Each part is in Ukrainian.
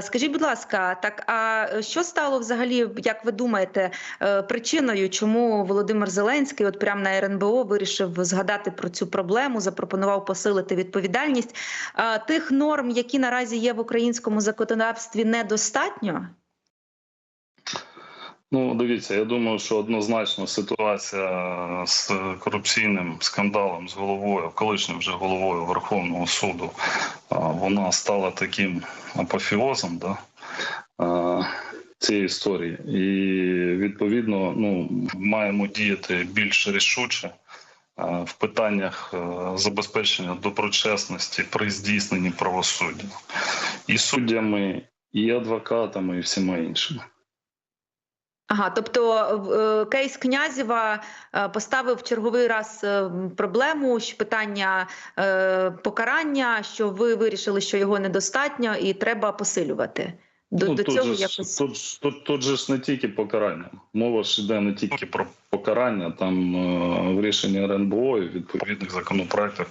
Скажіть, будь ласка, так а що стало взагалі, як ви думаєте, е, причиною, чому Володимир Зеленський, от прямо на РНБО, вирішив згадати про цю проблему, запропонував посилити відповідальність Е, тих норм, які наразі є в українському законодавстві, недостатньо? Ну, дивіться, я думаю, що однозначно ситуація з корупційним скандалом з головою, колишнім вже головою Верховного суду, вона стала таким апофіозом да, цієї історії. І відповідно ну, маємо діяти більш рішуче в питаннях е, забезпечення доброчесності при здійсненні правосуддя і суддями, і адвокатами, і всіма іншими. Ага, тобто е, кейс Князєва е, поставив в черговий раз е, проблему що питання покарання, що ви вирішили, що його недостатньо, і треба посилювати. До, ну, до тут, цього же якось тут, тут, тут же ж не тільки покарання. Мова ж йде не тільки про покарання, там в рішенні РНБО і відповідних законопроектах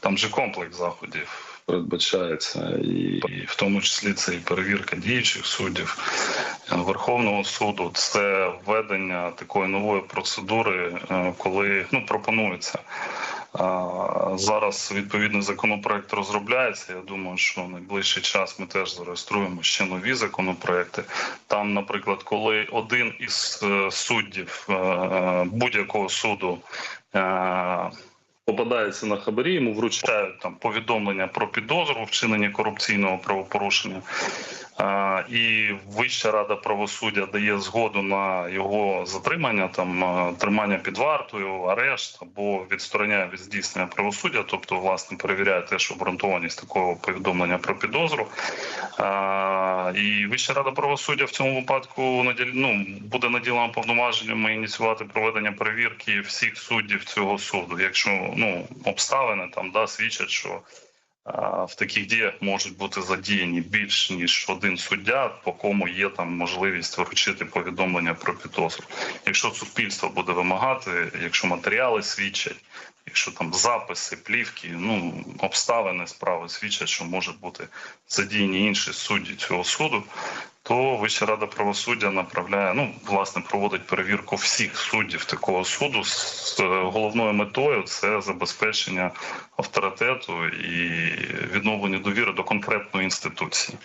там же комплекс заходів передбачається, і, в тому числі це і перевірка діючих суддів е, Верховного суду, це введення такої нової процедури, е, коли ну пропонується. Зараз відповідний законопроект розробляється. Я думаю, що в найближчий час ми теж зареєструємо ще нові законопроекти. Там, наприклад, коли один із е, суддів будь-якого суду попадається на хабарі, йому вручають там повідомлення про підозру вчинення корупційного правопорушення. А, І Вища рада правосуддя дає згоду на його затримання, там е, тримання під вартою, арешт або відстороняє від здійснення правосуддя, тобто власне перевіряє теж обґрунтованість такого повідомлення про підозру. І Вища рада правосуддя в цьому випадку ну, буде наділена повноваженнями ініціювати проведення перевірки всіх суддів цього суду, якщо ну обставини там да свідчать, що в таких діях можуть бути задіяні більш ніж один суддя, по кому є там можливість вручити повідомлення про підозру. Якщо суспільство буде вимагати, якщо матеріали свідчать, якщо там записи, плівки, ну обставини справи свідчать, що можуть бути задіяні інші судді цього суду. То Вища рада правосуддя направляє, ну власне проводить перевірку всіх суддів такого суду з е, головною метою це забезпечення авторитету і відновлення довіри до конкретної інституції.